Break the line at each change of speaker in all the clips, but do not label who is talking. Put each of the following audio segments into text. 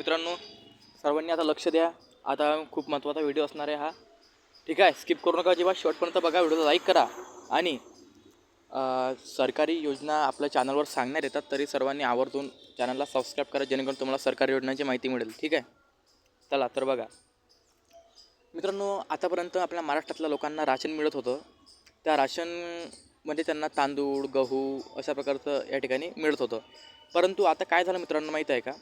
मित्रांनो सर्वांनी आता लक्ष द्या. आता खूप महत्त्वाचा व्हिडिओ असणार आहे हा. ठीक आहे स्किप करू नका जेव्हा शेवटपर्यंत बघा व्हिडिओला लाईक करा. आणि सरकारी योजना आपल्या चॅनलवर सांगण्यात येतात तरी सर्वांनी आवर्जून चॅनलला सबस्क्राईब करा जेणेकरून तुम्हाला सरकारी योजनांची माहिती मिळेल. ठीक आहे? चला तर बघा. मित्रांनो आतापर्यंत आपल्या महाराष्ट्रातल्या लोकांना राशन मिळत होतं. त्या राशनमध्ये त्यांना तांदूळ गहू अशा प्रकारचं या ठिकाणी मिळत होतं. परंतु आता काय झालं मित्रांनो माहीत आहे का?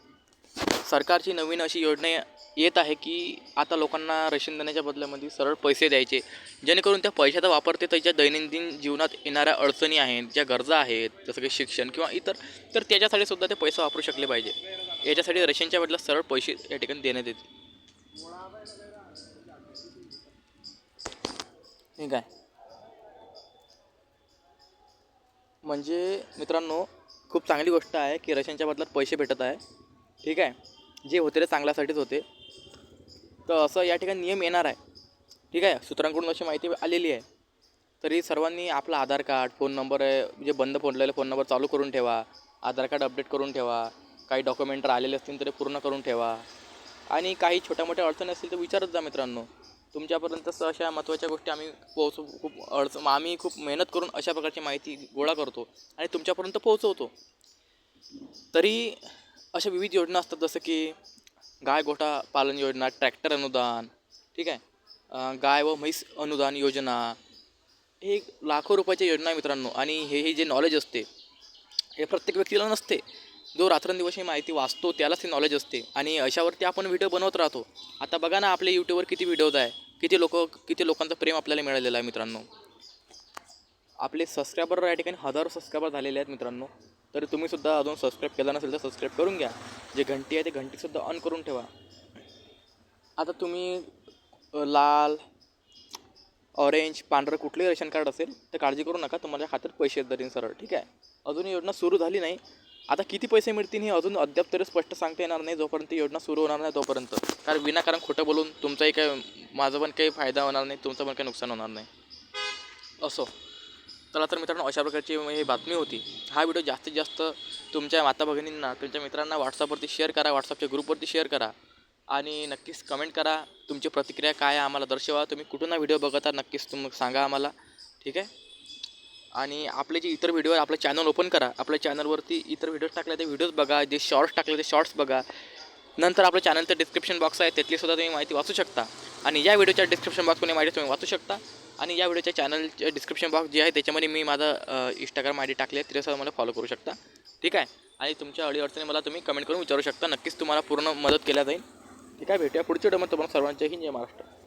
सरकारची नवीन अशी योजना येत आहे की आता लोकांना रेशन देण्याच्या बदल्यामध्ये सरळ पैसे द्यायचे. जेणेकरून त्या पैशाचा वापर ते त्याच्या दैनंदिन जीवनात येणाऱ्या अडचणी आहेत ज्या गरजा आहेत जसं की शिक्षण किंवा इतर तर त्याच्यासाठी सुद्धा ते पैसे वापरू शकले पाहिजे. याच्यासाठी रेशनच्या बदल्यात सरळ पैसे या ठिकाणी देण्यात येतील. ठीक आहे म्हणजे मित्रांनो खूप चांगली गोष्ट आहे की रेशनच्या बदल्यात पैसे भेटत आहे. ठीक आहे? जे होते ते चांगल्यासाठीच होते. तर असं या ठिकाणी नियम येणार आहे. ठीक आहे? सूत्रांकडून अशी माहिती आलेली आहे. तरी सर्वांनी आपला आधार कार्ड फोन नंबर आहे जे बंद पडलेले फोन नंबर चालू करून ठेवा. आधार कार्ड अपडेट करून ठेवा. काही डॉक्युमेंट राहिलेले असतील तर पूर्ण करून ठेवा. आणि काही छोट्या मोठ्या अडचणी असतील तर विचारत जा मित्रांनो. तुमच्यापर्यंत स- अशा महत्त्वाच्या गोष्टी आम्ही पोहोचू खूप अडचण आम्ही खूप मेहनत करून अशा प्रकारची माहिती गोळा करतो आणि तुमच्यापर्यंत पोहोचवतो. तरी अशा विविध योजना असतात जसं की गाय गोठा पालन योजना ट्रॅक्टर अनुदान ठीक आहे? गाय व म्हैस अनुदान योजना हे एक लाखो रुपयाच्या योजना आहे मित्रांनो. आणि हे हे जे नॉलेज असते हे प्रत्येक व्यक्तीला नसते. जो रात्रंदिवस ही माहिती वाचतो त्यालाच हे नॉलेज असते. आणि अशावरती आपण व्हिडिओ बनवत राहतो. आता बघा ना आपल्या यूट्यूबवर किती व्हिडिओज आहे. किती लोक किती लोकांचं प्रेम आपल्याला मिळालेलं आहे मित्रांनो. आपले सबस्क्रायबर या ठिकाणी हजारो सबस्क्रायबर झालेले आहेत मित्रांनो. तर तुम्हीसुद्धा अजून सबस्क्राईब केला नसेल तर सबस्क्राईब करून घ्या. जे घंटी आहे ते घंटीसुद्धा ऑन करून ठेवा. आता तुम्ही लाल ऑरेंज पांढरं कुठलंही रेशन कार्ड असेल तर काळजी करू नका. तुम्हाला खात्यात पैसे येत जातील सरळ ठीक आहे? अजूनही योजना सुरू झाली नाही. आता किती पैसे मिळतील हे अजून अद्याप तरी स्पष्ट सांगता येणार नाही जोपर्यंत योजना सुरू होणार नाही तोपर्यंत. कारण विनाकारण खोटं बोलून तुमचाही काही माझं पण काही फायदा होणार नाही तुमचं पण काही नुकसान होणार नाही. असो. चला तर मित्रांनो अशा प्रकारची ही बातमी होती. हा व्हिडिओ जास्तीत जास्त तुमच्या माता भगिनींना तुमच्या मित्रांना व्हॉट्सअपवरती शेअर करा व्हॉट्सअपच्या ग्रुपवरती शेअर करा आणि नक्कीच कमेंट करा. तुमची प्रतिक्रिया काय आहे आम्हाला दर्शवा. तुम्ही कुठून हा व्हिडिओ बघता नक्कीच तुम सांगा आम्हाला. ठीक आहे? आणि आपले जे इतर व्हिडिओ आपलं चॅनल ओपन करा. आपल्या चॅनलवरती इतर व्हिडिओज टाकले ते व्हिडिओज बघा. जे शॉर्ट्स टाकले ते शॉर्ट्स बघा. नंतर आपलं चॅनलचं डिस्क्रिप्शन बॉक्स आहे त्यातली सुद्धा तुम्ही माहिती वाचू शकता. आणि या व्हिडिओच्या डिस्क्रिप्शन बॉक्समध्ये माहिती तुम्ही वाचू शकता. आणि या व्हिडिओच्या चॅनलचे डिस्क्रिप्शन बॉक्स जे आहे त्याच्यामध्ये मी माझा इंस्टाग्राम आय डी टाकले आहे त्याच्यासुद्धा मला फॉलो करू शकता. ठीक आहे? आणि तुमच्या अडीअडचणी मला तुम्ही कमेंट करून विचारू शकता. नक्कीच तुम्हाला पूर्ण मदत केल्या जाईल. ठीक आहे? भेटूया पुढच्या व्हिडिओमध्ये. तुम्हाला सर्वांच्या हिंद जय महाराष्ट्र.